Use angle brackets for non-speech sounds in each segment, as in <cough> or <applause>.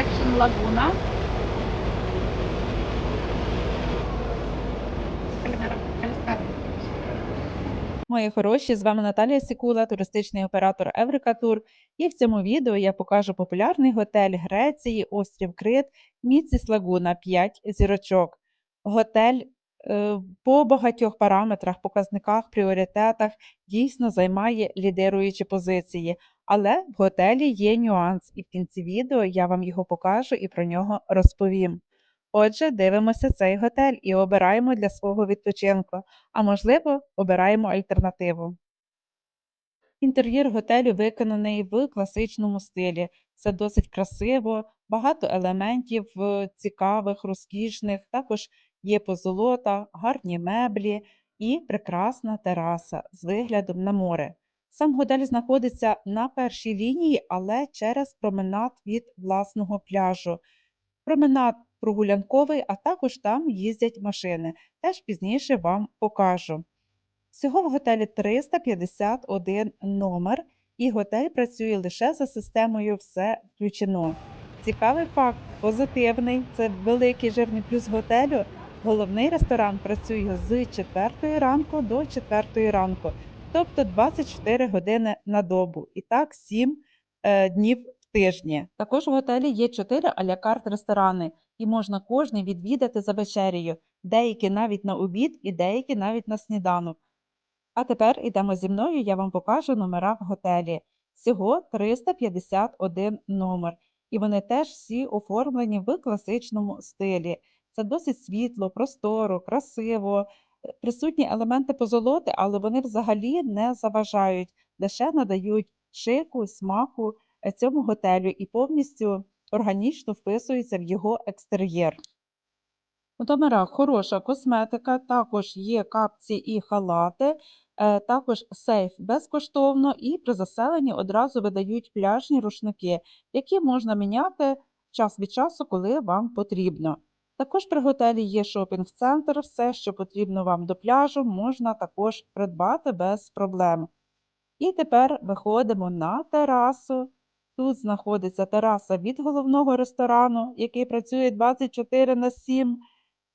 Attraction Laguna. Мої хороші, з вами Наталія Сікула, туристичний оператор Еврика Тур. І в цьому відео я покажу популярний готель Греції, острів Крит, Міціс Лагуна 5 зірочок. Готель е, по багатьох параметрах, показниках, пріоритетах дійсно займає лідируючі позиції. Але в готелі є нюанс, і в кінці відео я вам його покажу і про нього розповім. Отже, дивимося цей готель і обираємо для свого відпочинку а можливо, обираємо альтернативу. Інтер'єр готелю виконаний в класичному стилі. Це досить красиво, багато елементів е, цікавих, розкішних, також є позолота, гарні меблі і прекрасна тераса з виглядом на море. Сам готель знаходиться на першій лінії, але через променад від власного пляжу. Променад прогулянковий, а також там їздять машини. Теж пізніше вам покажу. Всього в готелі 351 номер, і готель працює лише за системою все включено. Цікавий факт, позитивний, це великий жирний плюс готелю. Головний ресторан працює з 4 ранку до 4 ранку, тобто 24 години на добу. І так 7 е, днів в тижні. Також в готелі є 4 алякарт ресторани, і можна кожний відвідати за вечерею, деякі навіть на обід і деякі навіть на сніданок. А тепер йдемо зі мною, я вам покажу номера в готелі. Всього 351 номер, і вони теж всі оформлені в класичному стилі. Це досить світло, просторо, красиво, присутні елементи позолоти, але вони взагалі не заважають, лише надають шику, смаку е, цьому готелю і повністю органічно вписуються в його екстер'єр. У номерах хороша косметика, також є капці і халати, е, також сейф безкоштовно, і при заселенні одразу видають пляжні рушники, які можна міняти час від часу, коли вам потрібно. Також при готелі є шопінг-центр, все, що потрібно вам до пляжу, можна також придбати без проблем. І тепер виходимо на терасу. Тут знаходиться тераса від головного ресторану, який працює 24 на 7.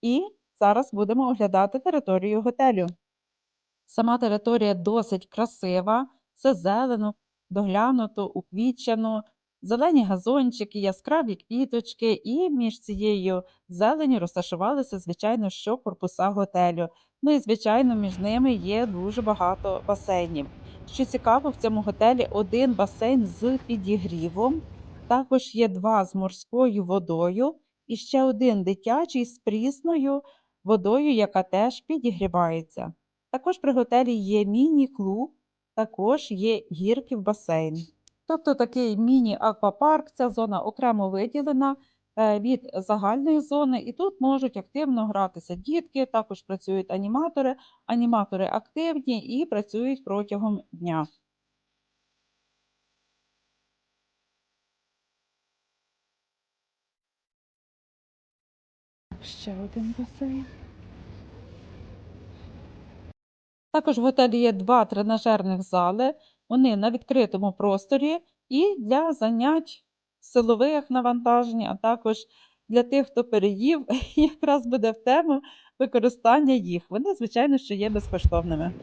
І зараз будемо оглядати територію готелю. Сама територія досить красива, все зелено, доглянуто, уквічено, зелені газончики, яскраві квіточки, і між цією зеленю розташувалися, звичайно, що корпуса готелю. Ну і, звичайно, між ними є дуже багато басейнів. Що цікаво, в цьому готелі один басейн з підігрівом, також є два з морською водою і ще один дитячий з прісною водою, яка теж підігрівається. Також при готелі є міні-клуб, також є гірки в басейн. Тобто такий міні-аквапарк, ця зона окремо виділена е, від загальної зони, і тут можуть активно гратися дітки, також працюють аніматори. Аніматори активні і працюють протягом дня. Ще один басейн. Також в готелі є два тренажерних зали. Вони на відкритому просторі і для занять силових навантажень, а також для тих, хто переїв, <laughs> якраз буде в тему використання їх. Вони, звичайно, що є безкоштовними.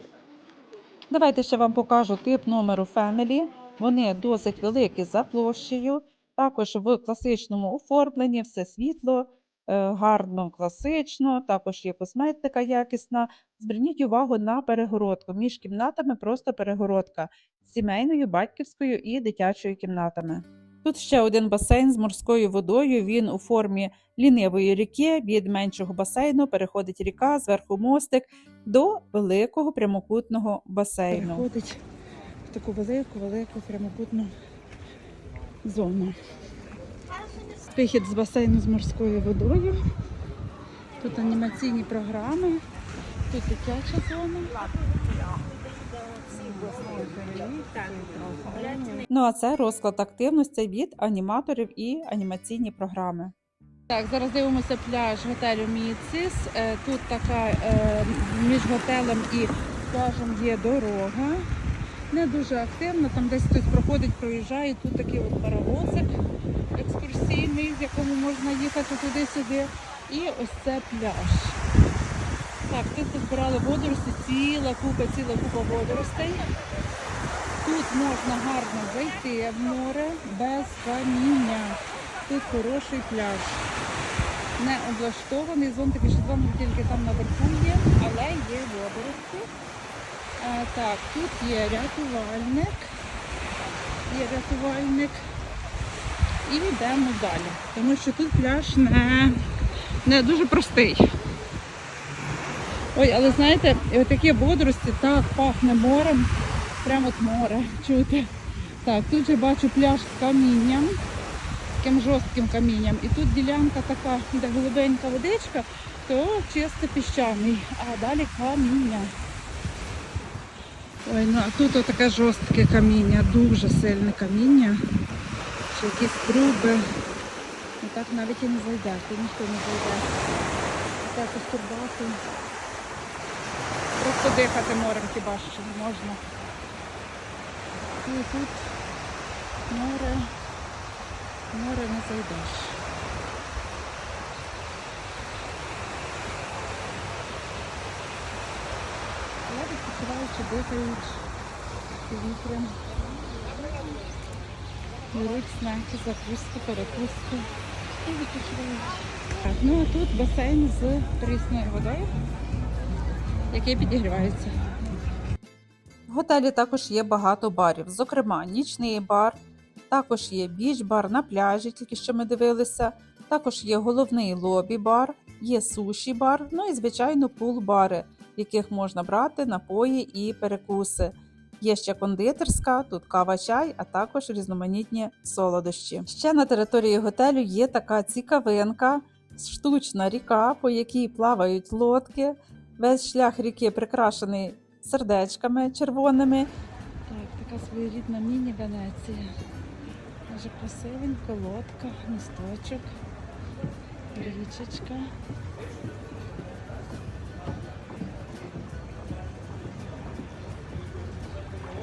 Давайте ще вам покажу тип номеру Family. Вони досить великі за площею, також в класичному оформленні, все світло, гарно, класично, також є косметика якісна. Зверніть увагу на перегородку. Між кімнатами просто перегородка з сімейною, батьківською і дитячою кімнатами. Тут ще один басейн з морською водою. Він у формі лінивої ріки. Від меншого басейну переходить ріка, зверху мостик до великого прямокутного басейну. Переходить в таку велику, велику прямокутну зону. Вихід з басейну з морською водою. Тут анімаційні програми, тут дитяча зона. Ну а це розклад активності від аніматорів і анімаційні програми. Так, зараз дивимося пляж готелю Міцис. Е, Тут така е, між готелем і пляжем є дорога. Не дуже активно, там десь хтось проходить, проїжджає. Тут такий от паровозик екскурсійний, в якому можна їхати туди-сюди. І ось це пляж. Так, тут позбирали водорості, ціла купа, ціла купа водоростей. Тут можна гарно зайти в море без каміння. Тут хороший пляж. Не облаштований, зонтики ще там тільки там наверху є, але є водорості. Так, тут є рятувальник. Є рятувальник. І йдемо далі. Тому що тут пляж не, не дуже простий. Ой, але знаєте, і отакі водорості так пахне морем. Прямо от море чути. Так, тут же бачу пляж з камінням, таким жорстким камінням. І тут ділянка така, де голубенька водичка, то чисто піщаний, а далі каміння. Ой, ну а тут таке жорстке каміння, дуже сильне каміння. Чи якісь труби. Ну так навіть і не зайде, тут ніхто не зайде. Так, турбати. Просто дихати морем хіба що не можна. І тут море, море не зайдеш. Але відпочиваючи дихають повітрям. Беруть знаки, закуски, перекуски і відпочивають. Ну а тут басейн з прісною водою, який підігрівається. В готелі також є багато барів, зокрема, нічний бар, також є біч-бар на пляжі, тільки що ми дивилися. Також є головний лобі-бар, є суші-бар, ну і звичайно пул-бари, в яких можна брати напої і перекуси. Є ще кондитерська, тут кава чай, а також різноманітні солодощі. Ще на території готелю є така цікавинка, штучна ріка, по якій плавають лодки. Весь шлях ріки прикрашений сердечками червоними. Так, така своєрідна міні-Венеція. Дуже красивенько, лодка, місточок, річечка.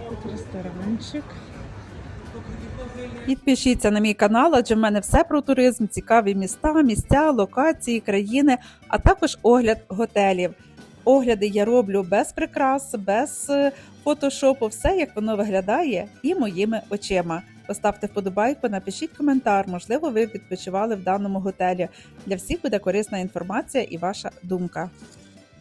Тут ресторанчик. Підпишіться на мій канал, адже в мене все про туризм, цікаві міста, місця, локації, країни, а також огляд готелів. Огляди я роблю без прикрас, без е, фотошопу, все як воно виглядає і моїми очима. Поставте вподобайку, напишіть коментар. Можливо, ви відпочивали в даному готелі. Для всіх буде корисна інформація і ваша думка.